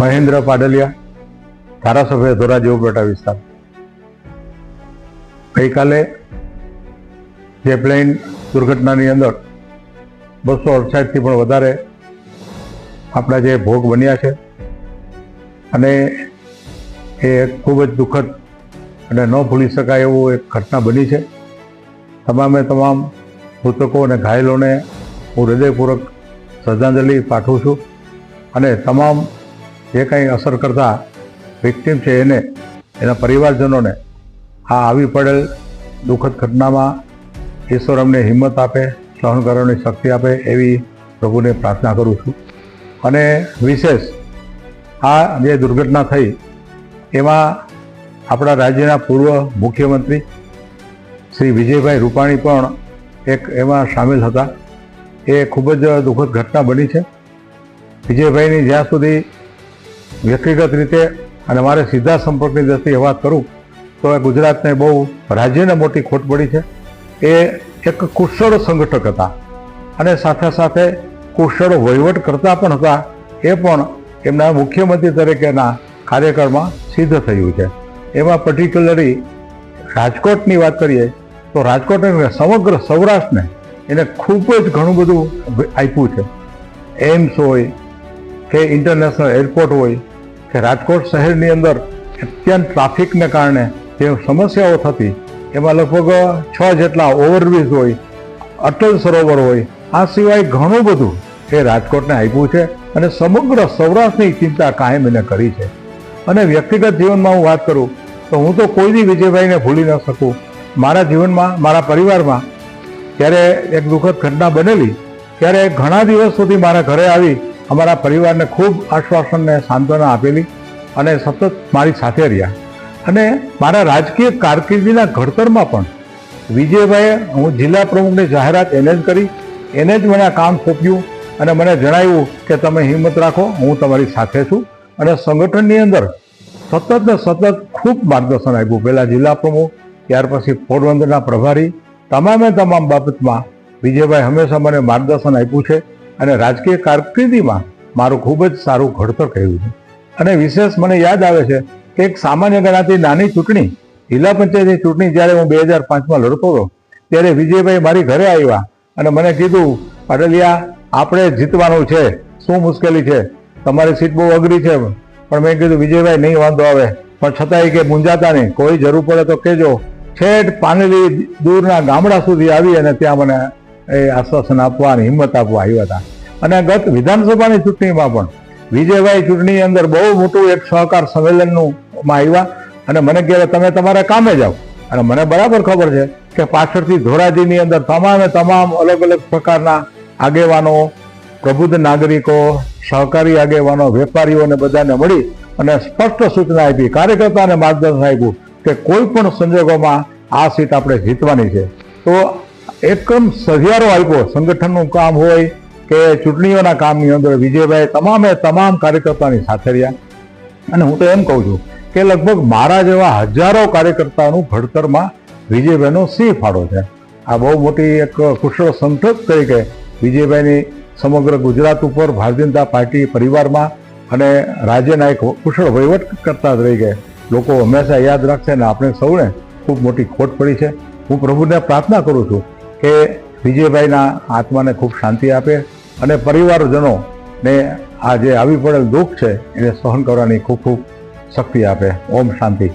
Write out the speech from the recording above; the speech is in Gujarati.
મહેન્દ્ર પાડલિયા, ધારાસભ્ય ધોરાજી ઉપેટા વિસ્તાર. ગઈકાલે જે પ્લેન દુર્ઘટનાની અંદર બસો અડસાઠથી પણ વધારે આપણા જે ભોગ બન્યા છે અને એ ખૂબ જ દુઃખદ અને ન ભૂલી શકાય એવું એક ઘટના બની છે. તમામે તમામ મૃતકો અને ઘાયલોને હું હૃદયપૂર્વક શ્રદ્ધાંજલિ પાઠવું છું અને તમામ જે કંઈ અસર કરતા વિક્ટીમ છે એને, એના પરિવારજનોને આ આવી પડેલ દુઃખદ ઘટનામાં ઈશ્વર અમને હિંમત આપે, સહન કરવાની શક્તિ આપે એવી પ્રભુને પ્રાર્થના કરું છું. અને વિશેષ આ જે દુર્ઘટના થઈ, એમાં આપણા રાજ્યના પૂર્વ મુખ્યમંત્રી શ્રી વિજયભાઈ રૂપાણી પણ એક એમાં સામેલ હતા. એ ખૂબ જ દુઃખદ ઘટના બની છે. વિજયભાઈની જ્યાં સુધી વ્યક્તિગત રીતે અને મારે સીધા સંપર્કની દ્રષ્ટિએ વાત કરું, તો એ ગુજરાતને બહુ રાજ્યને મોટી ખોટ પડી છે. એ એક કુશળ સંગઠક હતા અને સાથે સાથે કુશળ વહીવટ કરતા પણ હતા. એ પણ એમના મુખ્યમંત્રી તરીકેના કાર્યક્રમમાં સિદ્ધ થયું છે. એમાં પર્ટિક્યુલરી રાજકોટની વાત કરીએ, તો રાજકોટને સમગ્ર સૌરાષ્ટ્રને એને ખૂબ જ ઘણું બધું આપ્યું છે. એમ્સ હોય કે ઇન્ટરનેશનલ એરપોર્ટ હોય કે રાજકોટ શહેરની અંદર અત્યંત ટ્રાફિકને કારણે જે સમસ્યાઓ થતી, એમાં લગભગ છ જેટલા ઓવરબ્રિજ હોય, અટલ સરોવર હોય, આ સિવાય ઘણું બધું એ રાજકોટને આપ્યું છે અને સમગ્ર સૌરાષ્ટ્રની ચિંતા કાયમ એને કરી છે. અને વ્યક્તિગત જીવનમાં હું વાત કરું, તો હું તો કોઈ દી વિજયભાઈને ભૂલી ન શકું. મારા જીવનમાં, મારા પરિવારમાં, જ્યારે એક દુઃખદ ઘટના બનેલી, ત્યારે ઘણા દિવસ સુધી મારા ઘરે આવી અમારા પરિવારને ખૂબ આશ્વાસન ને સાંત્વના આપેલી અને સતત મારી સાથે રહ્યા. અને મારા રાજકીય કારકિર્દીના ઘડતરમાં પણ વિજયભાઈએ હું જિલ્લા પ્રમુખની જાહેરાત એને જ કરી, એને જ મને આ કામ સોંપ્યું અને મને જણાવ્યું કે તમે હિંમત રાખો, હું તમારી સાથે છું. અને સંગઠનની અંદર સતત ને સતત ખૂબ માર્ગદર્શન આપ્યું. પહેલાં જિલ્લા પ્રમુખ, ત્યાર પછી પોરબંદરના પ્રભારી, તમામે તમામ બાબતમાં વિજયભાઈ હંમેશા મને માર્ગદર્શન આપ્યું છે. અને રાજકીય કારકિર્દીમાં મારું ખૂબ જ સારું ઘડતર કર્યું છે. અને વિશેષ મને યાદ આવે છે કે એક સામાન્ય ગણાતી નાની ચૂંટણી, જિલ્લા પંચાયતની ચૂંટણી જ્યારે હું બે હજાર પાંચમાં લડતો હતો, ત્યારે વિજયભાઈ મારી ઘરે આવ્યા અને મને કીધું, પાટલિયા, આપણે જીતવાનું છે. શું મુશ્કેલી છે? તમારી સીટ બહુ અઘરી છે. પણ મેં કીધું, વિજયભાઈ, નહીં, વાંધો આવે. પણ છતાંય કે મૂંઝાતા નહીં. કોઈ જરૂર પડે તો કહેજો. છેટ પાનેલી દૂરના ગામડા સુધી આવી અને ત્યાં મને એ આશ્વાસન આપવા અને હિંમત આપવા આવ્યા હતા. અને ગત વિધાનસભાની ચૂંટણીમાં પણ વિજયભાઈ ચૂંટણી અંદર બહુ મોટું એક સહકાર સંમેલનનું માં આવ્યા. અને મને કહેવાય, તમે તમારા કામે જાઓ. અને મને બરાબર ખબર છે કે પાછળથી ધોરાજીની અંદર તમામે તમામ અલગ અલગ પ્રકારના આગેવાનો, પ્રબુદ્ધ નાગરિકો, સહકારી આગેવાનો, વેપારીઓને બધાને મળી અને સ્પષ્ટ સૂચના આપી, કાર્યકર્તાને માર્ગદર્શન આપ્યું કે કોઈ પણ સંજોગોમાં આ સીટ આપણે જીતવાની છે. તો એકમ સહિયારો આપ્યો. સંગઠનનું કામ હોય કે ચૂંટણીઓના કામની અંદર વિજયભાઈ તમામે તમામ કાર્યકર્તાની સાથે રહ્યા. અને હું તો એમ કહું છું કે લગભગ મારા જેવા હજારો કાર્યકર્તાનું ઘડતરમાં વિજયભાઈનો સિંહ ફાળો છે. આ બહુ મોટી એક કુશળ સંગઠક તરીકે વિજયભાઈની સમગ્ર ગુજરાત ઉપર ભારતીય જનતા પાર્ટી પરિવારમાં અને રાજ્યના એક કુશળ વહીવટ કરતા તરીકે લોકો હંમેશા યાદ રાખશે અને આપણે સૌને ખૂબ મોટી ખોટ પડી છે. હું પ્રભુને પ્રાર્થના કરું છું કે વિજયભાઈના આત્માને ખૂબ શાંતિ આપે અને પરિવારજનોને આ જે આવી પડેલ દુઃખ છે એને સહન કરવાની ખૂબ ખૂબ શક્તિ આપે. ઓમ શાંતિ.